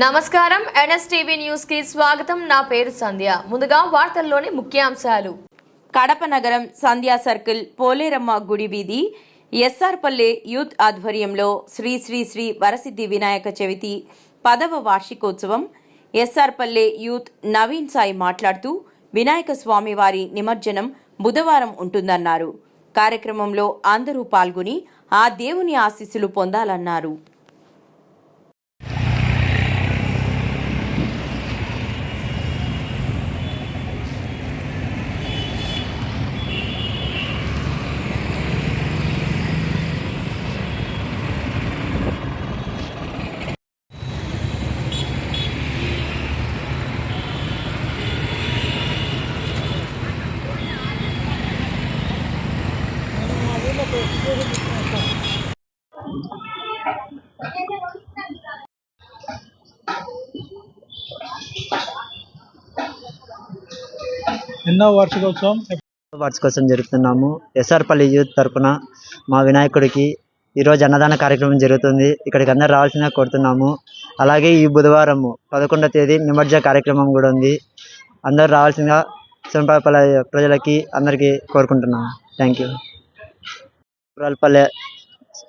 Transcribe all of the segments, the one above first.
నమస్కారం. ఎన్ఎస్టీవీ న్యూస్కి స్వాగతం. నా పేరు సంధ్య. ముందుగా వార్తల్లోని ముఖ్యాంశాలు. కడప నగరం సంధ్యా సర్కిల్ పోలేరమ్మ గుడి వీధి ఎస్ఆర్పల్లె యూత్ ఆధ్వర్యంలో శ్రీ శ్రీ శ్రీ వరసిద్ధి వినాయక చవితి పదవ వార్షికోత్సవం ఎస్ఆర్పల్లె యూత్ నవీన్ సాయి మాట్లాడుతూ వినాయక స్వామి వారి నిమజ్జనం బుధవారం ఉంటుందన్నారు. కార్యక్రమంలో అందరూ పాల్గొని ఆ దేవుని ఆశీస్సులు పొందాలన్నారు. ఎన్నో వార్షికోత్సవం? వార్షికోత్సవం జరుపుతున్నాము. ఎస్ఆర్పల్లి యూత్ తరపున మా వినాయకుడికి ఈరోజు అన్నదాన కార్యక్రమం జరుగుతుంది. ఇక్కడికి అందరు రావాల్సిన కోరుతున్నాము. అలాగే ఈ బుధవారం పదకొండవ తేదీ నిమజ్జన కార్యక్రమం కూడా ఉంది. అందరూ రావాల్సిందిగా సొంపల్లి ప్రజలకి అందరికీ కోరుకుంటున్నాము. థ్యాంక్ యూ సురాలపల్లె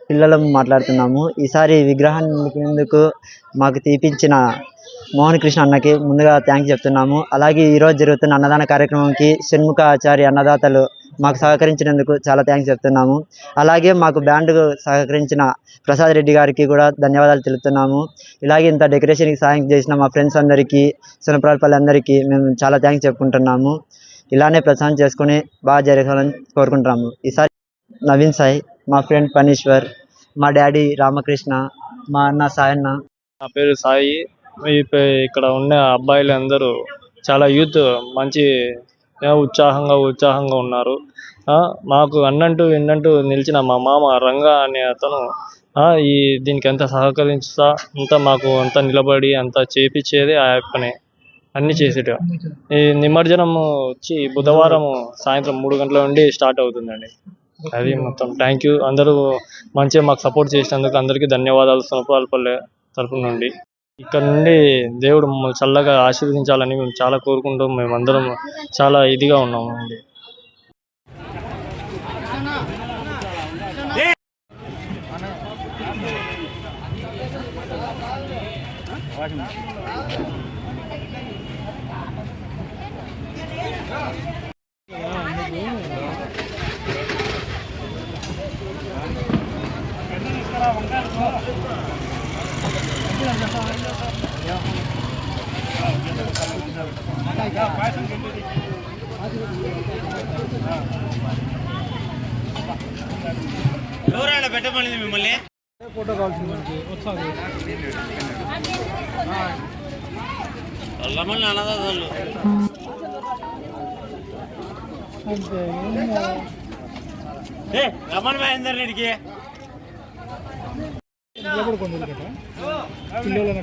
పిల్లలం మాట్లాడుతున్నాము. ఈసారి విగ్రహాన్ని నిలిపినందుకు మాకు తీపించిన మోహన్ కృష్ణ అన్నకి ముందుగా థ్యాంక్స్ చెప్తున్నాము. అలాగే ఈరోజు జరుగుతున్న అన్నదాన కార్యక్రమంకి షణ్ముఖ ఆచార్య అన్నదాతలు మాకు సహకరించినందుకు చాలా థ్యాంక్స్ చెప్తున్నాము. అలాగే మాకు బ్యాండ్ సహకరించిన ప్రసాద్ రెడ్డి గారికి కూడా ధన్యవాదాలు తెలుపుతున్నాము. ఇలాగే ఇంత డెకరేషన్కి సహాయం చేసిన మా ఫ్రెండ్స్ అందరికీ సునప్రాల్పల్లి అందరికీ మేము చాలా థ్యాంక్స్ చెప్పుకుంటున్నాము. ఇలానే ప్రసాదం చేసుకుని బాగా జరగాలని కోరుకుంటున్నాము. ఈసారి నవీన్ సాయి మా ఫ్రెండ్ పనీశ్వర్ మా డాడీ రామకృష్ణ మా అన్న సాయన్న. నా పేరు సాయి. ఇక్కడ ఉన్న అబ్బాయిలు అందరూ చాలా యూత్ మంచి ఉత్సాహంగా ఉత్సాహంగా ఉన్నారు. ఆ, మాకు అన్నంటూ ఎన్నంటూ నిలిచిన మా మామ రంగా అనే అతను ఆ, ఈ దీనికి ఎంత సహకరించుతా అంతా మాకు అంత నిలబడి అంత చేపించేది ఆ పనే అన్ని చేసేట. ఈ నిమజ్జనం వచ్చి బుధవారం సాయంత్రం మూడు గంటల నుండి స్టార్ట్ అవుతుందండి. అది మొత్తం. థ్యాంక్ యూ అందరూ మంచిగా మాకు సపోర్ట్ చేసినందుకు అందరికీ ధన్యవాదాలు. సొనపాలపల్లె తరపు నుండి. ఇక్కడ నుండి దేవుడు మమ్మల్ని చల్లగా ఆశీర్వదించాలని మేము చాలా కోరుకుంటూ మేమందరం చాలా ఇదిగా ఉన్నాము అండి ఎవరైనా పెట్టమని మిమ్మల్ని? ఫోటో కావాల్సింది రమ్మని అన్నదాతలు. ఏ రమ్మని మహేందర్ రెడ్డికి? కూడా నిలబడుకోండి పిల్లలు